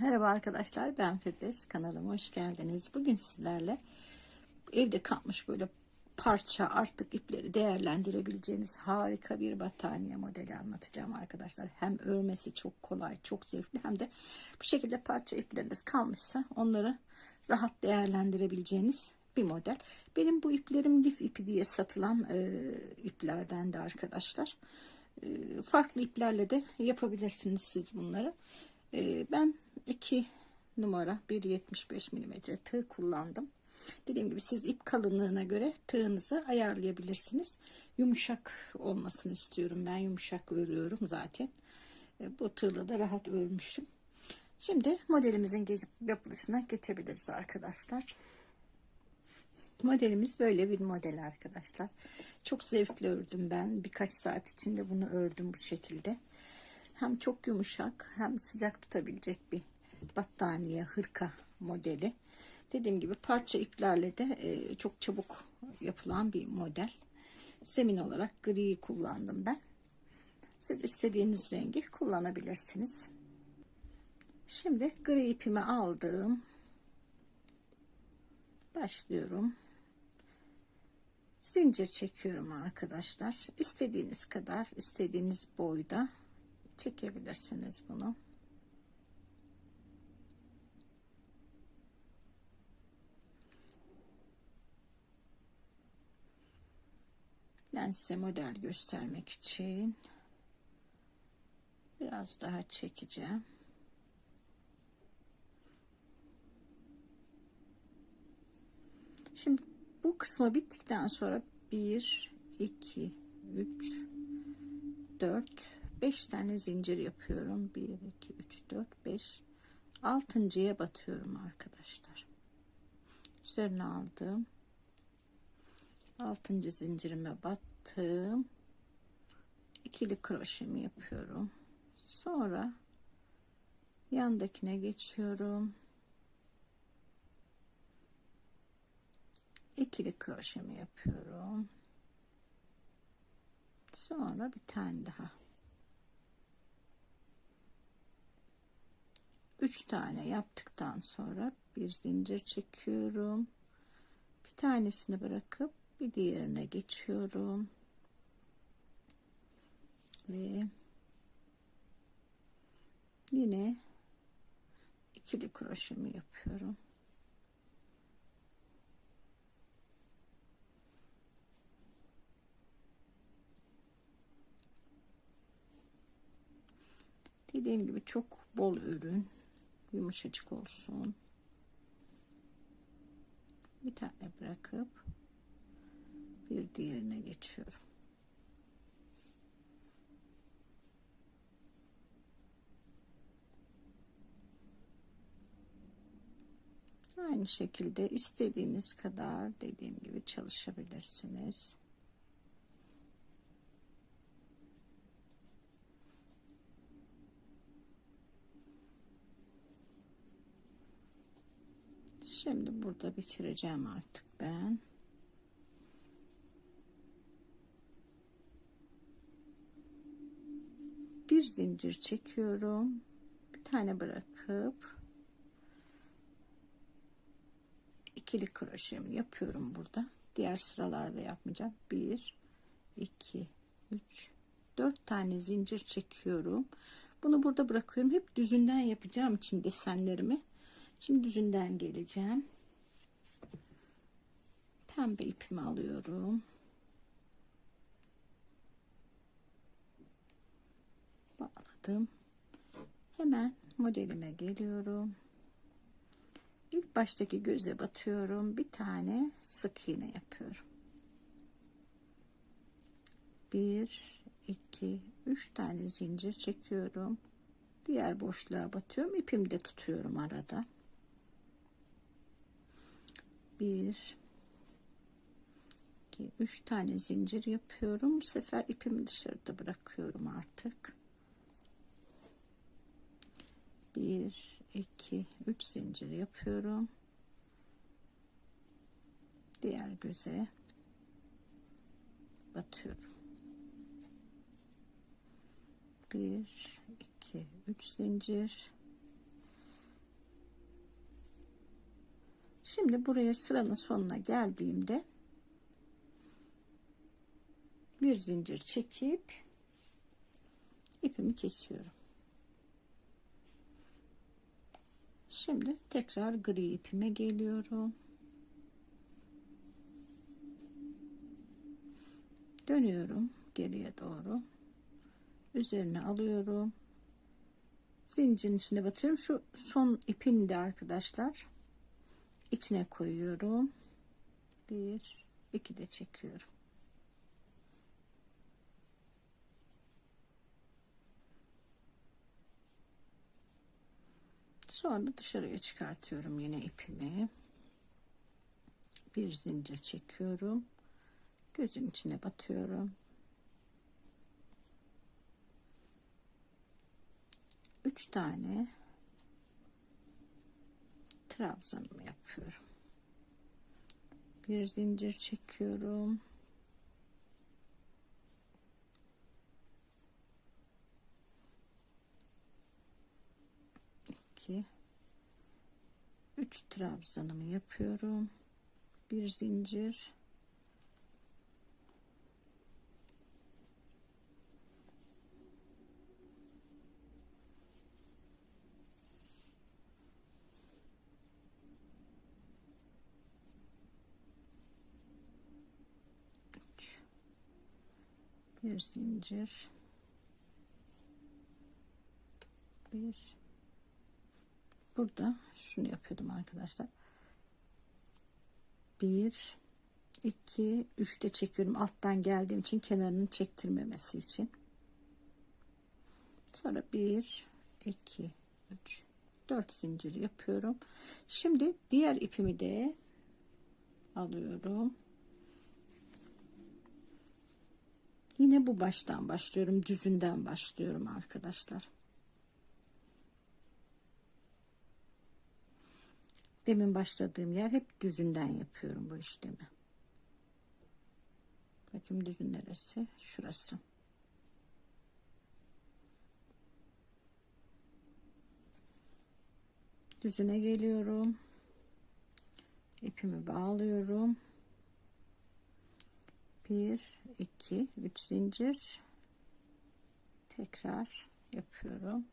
Merhaba arkadaşlar ben Firdevs kanalıma hoş geldiniz. Bugün sizlerle evde kalmış böyle parça artık ipleri değerlendirebileceğiniz harika bir battaniye modeli anlatacağım arkadaşlar. Hem örmesi çok kolay çok zevkli hem de bu şekilde parça ipleriniz kalmışsa onları rahat değerlendirebileceğiniz bir model. Benim bu iplerim lif ipi diye satılan e, iplerden de arkadaşlar. E, farklı iplerle de yapabilirsiniz siz bunları. E, ben 2 numara 1.75 mm tığ kullandım. Dediğim gibi siz ip kalınlığına göre tığınızı ayarlayabilirsiniz. Yumuşak olmasını istiyorum. Ben yumuşak örüyorum zaten. E, bu tığla da rahat örmüştüm. Şimdi modelimizin yapılışına geçebiliriz arkadaşlar. Modelimiz böyle bir model arkadaşlar. Çok zevkli ördüm ben. Birkaç saat içinde bunu ördüm bu şekilde. Hem çok yumuşak hem sıcak tutabilecek bir battaniye hırka modeli. Dediğim gibi parça iplerle de e, çok çabuk yapılan bir model. Zemin olarak gri kullandım ben. Siz istediğiniz rengi kullanabilirsiniz. Şimdi gri ipimi aldım. Başlıyorum. Zincir çekiyorum arkadaşlar. İstediğiniz kadar, istediğiniz boyda çekebilirsiniz bunu. Ben size model göstermek için biraz daha çekeceğim. Şimdi bu kısmı bittikten sonra 1 2 3 4 5 tane zincir yapıyorum. 1 2 3 4 5 altıncıya batıyorum arkadaşlar. Üzerine aldım. Altıncı zincirime battım. İkili kroşemi yapıyorum. Sonra yandakine geçiyorum. ikili kroşemi yapıyorum. Sonra bir tane daha. Üç tane yaptıktan sonra bir zincir çekiyorum. Bir tanesini bırakıp bir diğerine geçiyorum. Ve yine ikili kroşemi yapıyorum. Dediğim gibi çok bol ürün. Yumuşacık olsun. Bir tane bırakıp bir diğerine geçiyorum. Aynı şekilde istediğiniz kadar dediğim gibi çalışabilirsiniz. Şimdi burada bitireceğim artık ben. Bir zincir çekiyorum. Bir tane bırakıp ikili kroşemi yapıyorum burada. Diğer sıralarda yapmayacağım. 1 2 3 4 tane zincir çekiyorum. Bunu burada bırakıyorum. Hep düzünden yapacağım için desenlerimi Şimdi düzünden geleceğim. Pembe ipimi alıyorum. Bağladım. Hemen modelime geliyorum. İlk baştaki göze batıyorum. Bir tane sık iğne yapıyorum. Bir, iki, üç tane zincir çekiyorum. Diğer boşluğa batıyorum. İpimi de tutuyorum arada bir iki üç tane zincir yapıyorum bu sefer ipimi dışarıda bırakıyorum artık bir iki üç zincir yapıyorum. Diğer göze batıyorum. Bir iki üç zincir. Şimdi buraya sıranın sonuna geldiğimde bir zincir çekip ipimi kesiyorum. Şimdi tekrar gri ipime geliyorum. Dönüyorum geriye doğru. Üzerine alıyorum. Zincirin içine batıyorum. Şu son ipini de arkadaşlar içine koyuyorum. Bir, iki de çekiyorum. Sonra dışarıya çıkartıyorum yine ipimi. Bir zincir çekiyorum. Gözün içine batıyorum. Üç tane trabzanımı yapıyorum. Bir zincir çekiyorum. İki üç trabzanımı yapıyorum. Bir zincir. Üç. Bir zincir. Bir burada şunu yapıyordum arkadaşlar. 1 2 3'te çekiyorum alttan geldiğim için kenarını çektirmemesi için. Sonra 1 2 3 4 zincir yapıyorum. Şimdi diğer ipimi de alıyorum. Yine bu baştan başlıyorum. Düzünden başlıyorum arkadaşlar. Demin başladığım yer hep düzünden yapıyorum bu işlemi. Bakayım düzün neresi? Şurası. Düzüne geliyorum. İpimi bağlıyorum. 1 2 3 zincir tekrar yapıyorum.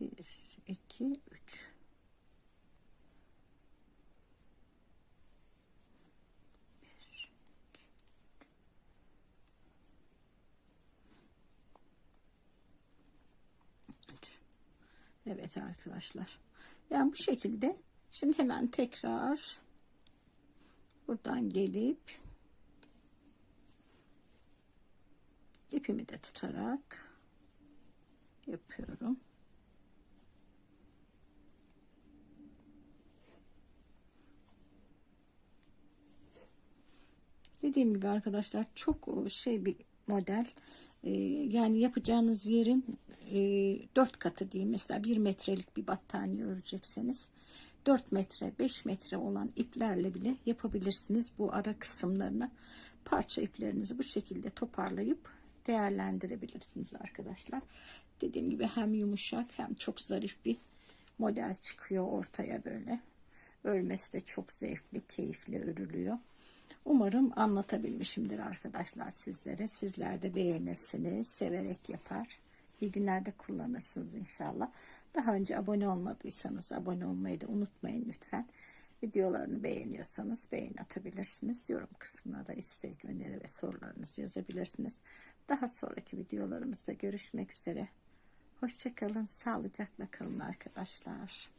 1 2 3 Evet arkadaşlar. Yani bu şekilde şimdi hemen tekrar buradan gelip ipimi de tutarak yapıyorum. Dediğim gibi arkadaşlar çok şey bir model. Ee, yani yapacağınız yerin e, 4 katı diyeyim. Mesela 1 metrelik bir battaniye örecekseniz 4 metre 5 metre olan iplerle bile yapabilirsiniz bu ara kısımlarını. Parça iplerinizi bu şekilde toparlayıp değerlendirebilirsiniz arkadaşlar. Dediğim gibi hem yumuşak hem çok zarif bir model çıkıyor ortaya böyle. Örmesi de çok zevkli keyifli örülüyor Umarım anlatabilmişimdir arkadaşlar sizlere. Sizler de beğenirsiniz, severek yapar. İyi günlerde kullanırsınız inşallah. Daha önce abone olmadıysanız abone olmayı da unutmayın lütfen. Videolarını beğeniyorsanız beğen atabilirsiniz. Yorum kısmına da istek, öneri ve sorularınızı yazabilirsiniz. Daha sonraki videolarımızda görüşmek üzere. Hoşçakalın, sağlıcakla kalın arkadaşlar.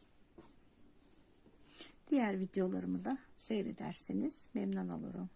Diğer videolarımı da seyrederseniz memnun olurum.